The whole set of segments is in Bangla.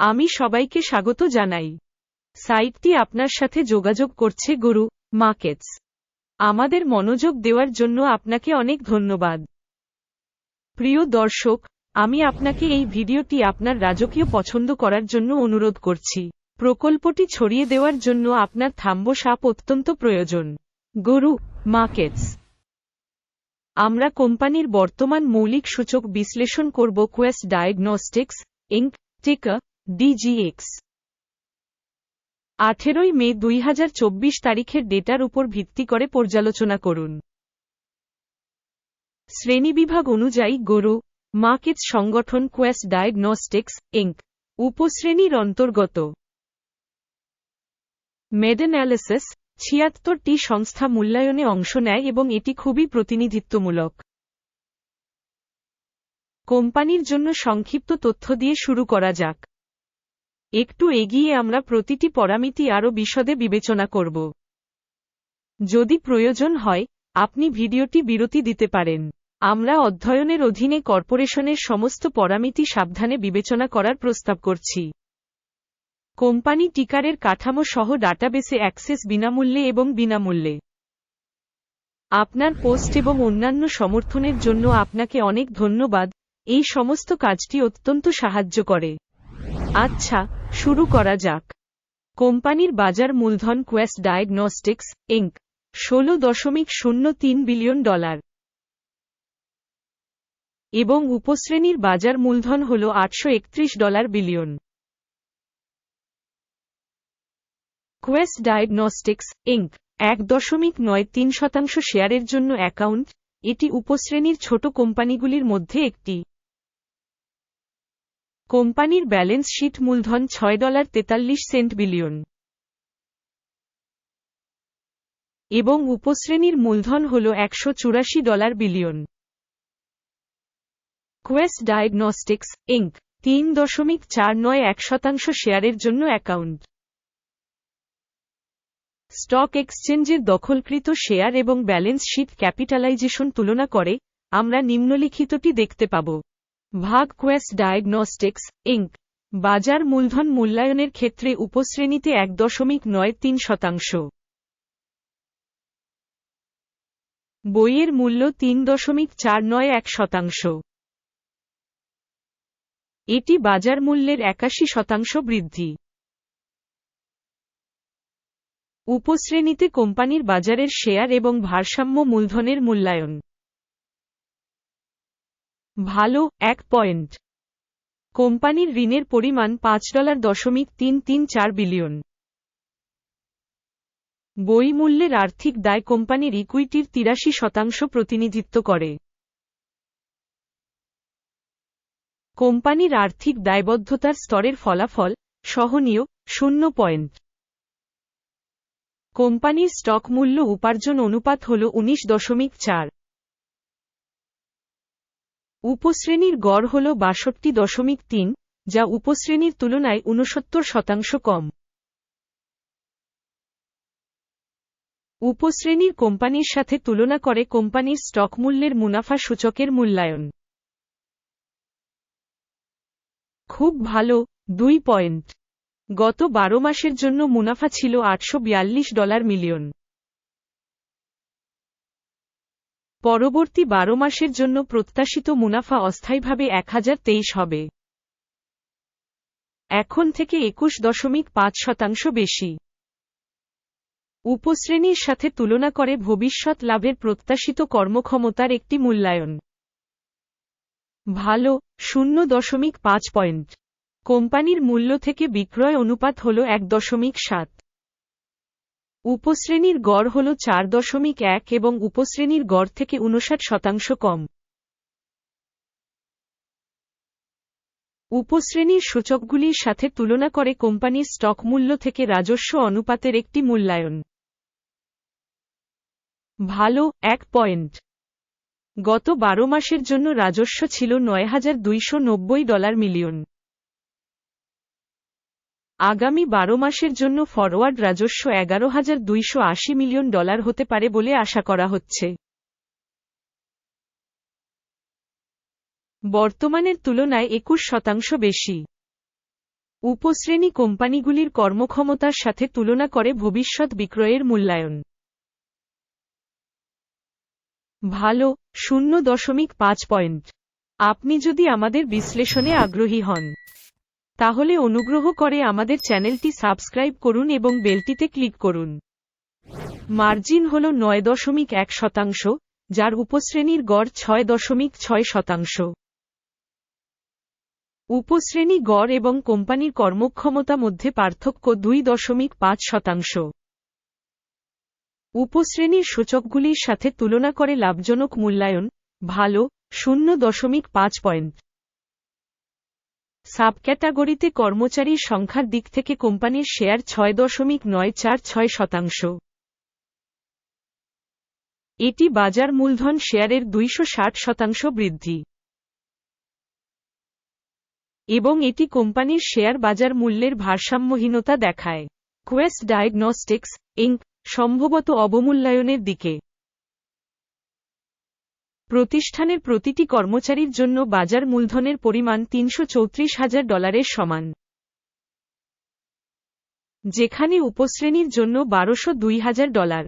আমি সবাইকে স্বাগত জানাই। সাইটটি আপনার সাথে যোগাযোগ করছে গুরু মার্কেটস। আমাদের মনোযোগ দেওয়ার জন্য আপনাকে অনেক ধন্যবাদ। প্রিয় দর্শক, আমি আপনাকে এই ভিডিওটি আপনার রাজকীয় পছন্দ করার জন্য অনুরোধ করছি। প্রকল্পটি ছড়িয়ে দেওয়ার জন্য আপনার থাম্ব সাপ অত্যন্ত প্রয়োজন। গুরু মার্কেটস। আমরা কোম্পানির বর্তমান মৌলিক সূচক বিশ্লেষণ করব কোয়েস্ট ডায়াগনস্টিক্স ইঙ্ক টিকা ডিজিএক্স আঠেরোই মে দুই হাজার চব্বিশ তারিখের ডেটার উপর ভিত্তি করে পর্যালোচনা করুন। শ্রেণীবিভাগ অনুযায়ী গরু, মার্কেটস সংগঠন কোয়েস্ট ডায়াগনস্টিক্স ইঙ্ক উপশ্রেণীর অন্তর্গত। মেডেনালিসিস ছিয়াত্তরটি সংস্থা মূল্যায়নে অংশ নেয় এবং এটি খুবই প্রতিনিধিত্বমূলক। কোম্পানির জন্য সংক্ষিপ্ত তথ্য দিয়ে শুরু করা যাক। একটু এগিয়ে আমরা প্রতিটি পরামিতি আরও বিশদে বিবেচনা করব। যদি প্রয়োজন হয়, আপনি ভিডিওটি বিরতি দিতে পারেন। আমরা অধ্যয়নের অধীনে কর্পোরেশনের সমস্ত পরামিতি সাবধানে বিবেচনা করার প্রস্তাব করছি। কোম্পানি টিকারের কাঠামো সহ ডাটাবেসে অ্যাক্সেস বিনামূল্যে এবং বিনামূল্যে। আপনার পোস্ট এবং অন্যান্য সমর্থনের জন্য আপনাকে অনেক ধন্যবাদ। এই সমস্ত কাজটি অত্যন্ত সাহায্য করে। আচ্ছা শুরু করা যাক। কোম্পানির বাজার মূলধন কোয়েস্ট ডায়াগনস্টিক্স ইঙ্ক ষোলো দশমিক শূন্য তিন বিলিয়ন ডলার। এবং উপশ্রেণীর বাজার মূলধন হল আটশো একত্রিশ dollar billion. Quest Diagnostics Inc এক দশমিক নয় তিন শতাংশ শেয়ারের জন্য অ্যাকাউন্ট, এটি উপশ্রেণীর ছোট কোম্পানিগুলির মধ্যে একটি। কোম্পানির ব্যালেন্স শিট মূলধন ছয় ডলার তেতাল্লিশ সেন্ট বিলিয়ন। এবং উপশ্রেণীর মূলধন হল একশো চুরাশি dollar billion. Quest Diagnostics Inc তিন দশমিক চার নয় এক শতাংশ শেয়ারের জন্য অ্যাকাউন্ট। স্টক এক্সচেঞ্জের দখলকৃত শেয়ার এবং ব্যালেন্স শিট ক্যাপিটালাইজেশন তুলনা করে আমরা নিম্নলিখিতটি দেখতে পাব। ভাগ কোয়েস্ট ডায়াগনস্টিক্স, ইঙ্ক, বাজার মূলধন মূল্যায়নের ক্ষেত্রে উপশ্রেণীতে এক দশমিক নয় তিন শতাংশ। বইয়ের মূল্য তিন দশমিক চার নয় এক শতাংশ। এটি বাজার মূল্যের একাশি শতাংশ বৃদ্ধি। উপশ্রেণীতে কোম্পানির বাজারের শেয়ার এবং ভারসাম্য মূলধনের মূল্যায়ন। ভালো, এক পয়েন্ট। কোম্পানির ঋণের পরিমাণ পাঁচ ডলার দশমিক তিন তিন চার বিলিয়ন। বই মূল্যের আর্থিক দায় কোম্পানির ইকুইটির তিরাশি শতাংশ প্রতিনিধিত্ব করে। কোম্পানির আর্থিক দায়বদ্ধতার স্তরের ফলাফল সহনীয়, শূন্য পয়েন্ট। কোম্পানির স্টক মূল্য উপার্জন অনুপাত হল উনিশ দশমিক চার। উপশ্রেণীর গড় হল বাষট্টি দশমিক তিন, যা উপশ্রেণীর তুলনায় ঊনসত্তর শতাংশ কম। উপশ্রেণীর কোম্পানির সাথে তুলনা করে কোম্পানির স্টক মূল্যের মুনাফা সূচকের মূল্যায়ন। খুব ভালো, দুই পয়েন্ট। গত বারো মাসের জন্য মুনাফা ছিল আটশো বিয়াল্লিশ ডলার মিলিয়ন। পরবর্তী বারো মাসের জন্য প্রত্যাশিত মুনাফা অস্থায়ীভাবে এক হাজার তেইশ হবে। এখন থেকে একুশ দশমিক পাঁচ শতাংশ বেশি। উপশ্রেণীর সাথে তুলনা করে ভবিষ্যৎ লাভের প্রত্যাশিত কর্মক্ষমতার একটি মূল্যায়ন। ভালো, শূন্য দশমিক পাঁচ পয়েন্ট। কোম্পানির মূল্য থেকে বিক্রয় অনুপাত হল এক দশমিক সাত। উপশ্রেণীর গড় হল চার দশমিক এক এবং উপশ্রেণীর গড় থেকে উনষাট শতাংশ কম। উপশ্রেণীর সূচকগুলির সাথে তুলনা করে কোম্পানির স্টক মূল্য থেকে রাজস্ব অনুপাতের একটি মূল্যায়ন। ভালো, এক পয়েন্ট। গত বারো মাসের জন্য রাজস্ব ছিল নয় হাজার দুইশো নব্বই ডলার মিলিয়ন। আগামী বারো মাসের জন্য ফরওয়ার্ড রাজস্ব এগারো হাজার দুইশো আশি মিলিয়ন ডলার হতে পারে বলে আশা করা হচ্ছে। বর্তমানের তুলনায় একুশ শতাংশ বেশি। উপশ্রেণী কোম্পানিগুলির কর্মক্ষমতার সাথে তুলনা করে ভবিষ্যৎ বিক্রয়ের মূল্যায়ন। ভালো, শূন্য দশমিক পাঁচ পয়েন্ট। আপনি যদি আমাদের বিশ্লেষণে আগ্রহী হন। তাহলে অনুগ্রহ করে আমাদের চ্যানেলটি সাবস্ক্রাইব করুন এবং বেলটিতে ক্লিক করুন। মার্জিন হল নয় দশমিক এক শতাংশ, যার উপশ্রেণীর গড় ছয় দশমিক ছয় শতাংশ। উপশ্রেণী গড় এবং কোম্পানির কর্মক্ষমতা মধ্যে পার্থক্য দুই দশমিক পাঁচ শতাংশ। উপশ্রেণীর সূচকগুলির সাথে তুলনা করে লাভজনক মূল্যায়ন, ভালো, শূন্য দশমিক পাঁচ পয়েন্ট। সাবক্যাটাগরিতে কর্মচারীর সংখ্যার দিক থেকে কোম্পানির শেয়ার ছয় দশমিক নয় চার ছয় শতাংশ। এটি বাজার মূলধন শেয়ারের দুইশো ষাট শতাংশ বৃদ্ধি। এবং এটি কোম্পানির শেয়ার বাজার মূল্যের ভারসাম্যহীনতা দেখায়। কোয়েস্ট ডায়াগনস্টিক্স, ইঙ্ক, সম্ভবত অবমূল্যায়নের দিকে। প্রতিষ্ঠানের প্রতিটি কর্মচারীর জন্য বাজার মূলধনের পরিমাণ তিনশো হাজার ডলারের সমান। যেখানে উপশ্রেণীর জন্য বারোশো দুই হাজার ডলার।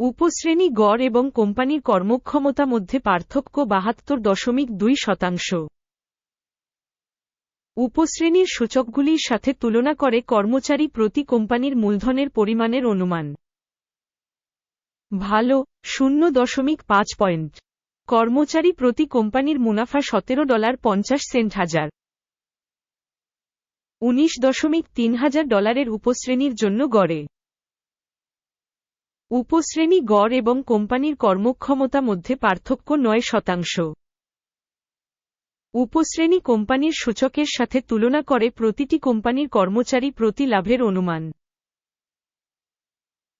উপশ্রেণী গড় এবং কোম্পানির কর্মক্ষমতা মধ্যে পার্থক্য বাহাত্তর দশমিক দুই শতাংশ। উপশ্রেণীর সূচকগুলির সাথে তুলনা করে কর্মচারী প্রতি কোম্পানির মূলধনের পরিমাণের অনুমান। ভালো শূন্য দশমিক পাঁচ পয়েন্ট। কর্মচারী প্রতি কোম্পানির মুনাফা সতেরো ডলার পঞ্চাশ সেন্ট হাজার। উনিশ দশমিক তিন হাজার ডলারের উপশ্রেণীর জন্য গড়ে। উপশ্রেণী গড় এবং কোম্পানির কর্মক্ষমতা মধ্যে পার্থক্য নয় শতাংশ। উপশ্রেণী কোম্পানির সূচকের সাথে তুলনা করে প্রতিটি কোম্পানির কর্মচারী প্রতি লাভের অনুমান।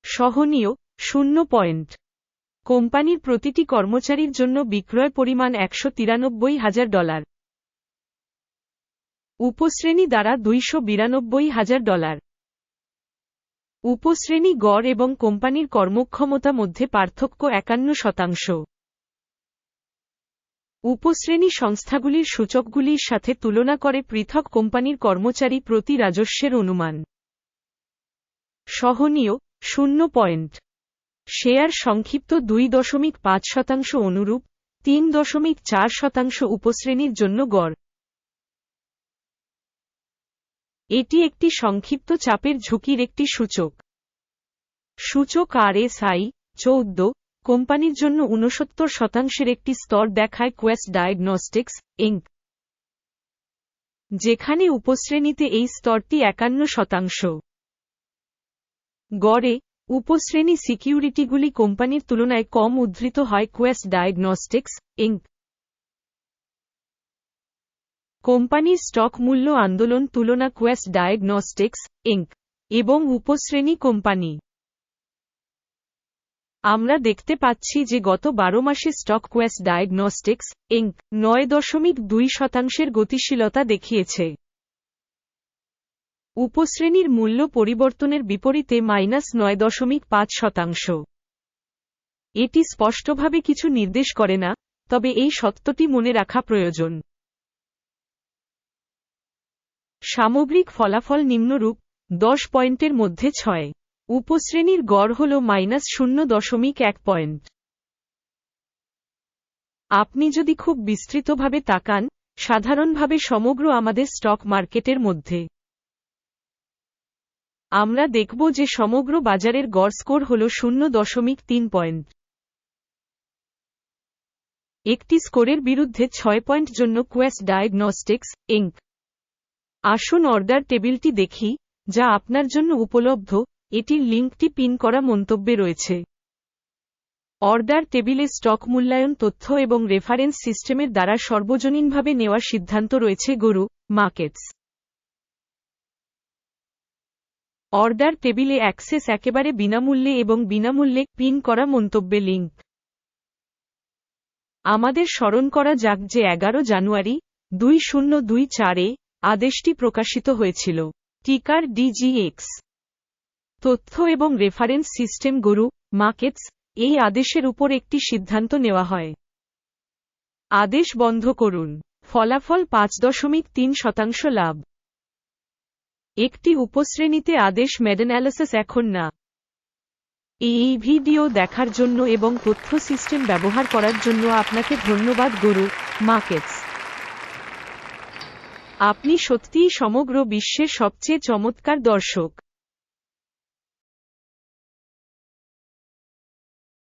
সহনীয়, শূন্য পয়েন্ট। কোম্পানির প্রতিটি কর্মচারীর জন্য বিক্রয় পরিমাণ একশো তিরানব্বই হাজার ডলার। উপশ্রেণী দ্বারা দুইশো বিরানব্বই হাজার ডলার। উপশ্রেণী গড় এবং কোম্পানির কর্মক্ষমতা মধ্যে পার্থক্য একান্ন শতাংশ। উপশ্রেণী সংস্থাগুলির সূচকগুলির সাথে তুলনা করে পৃথক কোম্পানির কর্মচারী প্রতি রাজস্বের অনুমান। সহনীয়, শূন্য পয়েন্ট। শেয়ার সংক্ষিপ্ত দুই দশমিক পাঁচ শতাংশ অনুরূপ, তিন দশমিক চার শতাংশ উপশ্রেণীর জন্য গড়। এটি একটি সংক্ষিপ্ত চাপের ঝুঁকির একটি সূচক। সূচক আর এস আই চৌদ্দ, কোম্পানির জন্য ঊনসত্তর শতাংশের একটি স্তর দেখায় কোয়েস্ট ডায়াগনস্টিক্স, ইঙ্ক। যেখানে উপশ্রেণীতে এই স্তরটি একান্ন শতাংশ। গড়ে উপশ্রেণী সিকিউরিটিগুলি কোম্পানির তুলনায় কম উদ্ধৃত হয় কোয়েস্ট ডায়াগনস্টিক্স ইঙ্ক কোম্পানির স্টক মূল্য আন্দোলন তুলনা কোয়েস্ট ডায়াগনস্টিক্স ইঙ্ক এবং উপশ্রেণী কোম্পানি। আমরা দেখতে পাচ্ছি যে গত বারো মাসে স্টক কোয়েস্ট ডায়াগনস্টিক্স ইঙ্ক নয় দশমিক দুই শতাংশের গতিশীলতা দেখিয়েছে। উপশ্রেণীর মূল্য পরিবর্তনের বিপরীতে মাইনাস নয় দশমিক পাঁচ শতাংশ। এটি স্পষ্টভাবে কিছু নির্দেশ করে না, তবে এই সত্যটি মনে রাখা প্রয়োজন। সামগ্রিক ফলাফল নিম্নরূপ, দশ পয়েন্টের মধ্যে ছয়। উপশ্রেণীর গড় হল মাইনাস শূন্য দশমিক এক পয়েন্ট। আপনি যদি খুব বিস্তৃতভাবে তাকান, সাধারণভাবে সমগ্র আমাদের স্টক মার্কেটের মধ্যে। আমরা দেখব যে সমগ্র বাজারের গড় স্কোর হল শূন্য দশমিক তিন পয়েন্ট। একটি স্কোরের বিরুদ্ধে ছয় পয়েন্ট জন্য কোয়েস্ট ডায়াগনস্টিক্স ইঙ্ক আসুন অর্ডার টেবিলটি দেখি, যা আপনার জন্য উপলব্ধ, এটির লিঙ্কটি পিন করা মন্তব্যে রয়েছে। অর্ডার টেবিলে স্টক মূল্যায়ন তথ্য এবং রেফারেন্স সিস্টেমের দ্বারা সর্বজনীনভাবে নেওয়ার সিদ্ধান্ত রয়েছে গরু, মার্কেটস। অর্ডার টেবিলে অ্যাক্সেস একেবারে বিনামূল্যে এবং বিনামূল্যে পিন করা মন্তব্যে লিঙ্ক। আমাদের স্মরণ করা যাক যে এগারো জানুয়ারি দুই শূন্য দুই চারে আদেশটি প্রকাশিত হয়েছিল। টিকার ডিজিএক্স। তথ্য এবং রেফারেন্স সিস্টেম গুরু মার্কেটস এই আদেশের উপর একটি সিদ্ধান্ত নেওয়া হয়। আদেশ বন্ধ করুন। ফলাফল পাঁচ দশমিক তিন শতাংশ লাভ। একটি উপশ্রেণীতে আদেশ মেডেনালিসিস এখন না। এই ভিডিও দেখার জন্য এবং তথ্য সিস্টেম ব্যবহার করার জন্য আপনাকে ধন্যবাদ, গুরু মার্কেটস আপনি সত্যিই সমগ্র বিশ্বের সবচেয়ে চমৎকার দর্শক।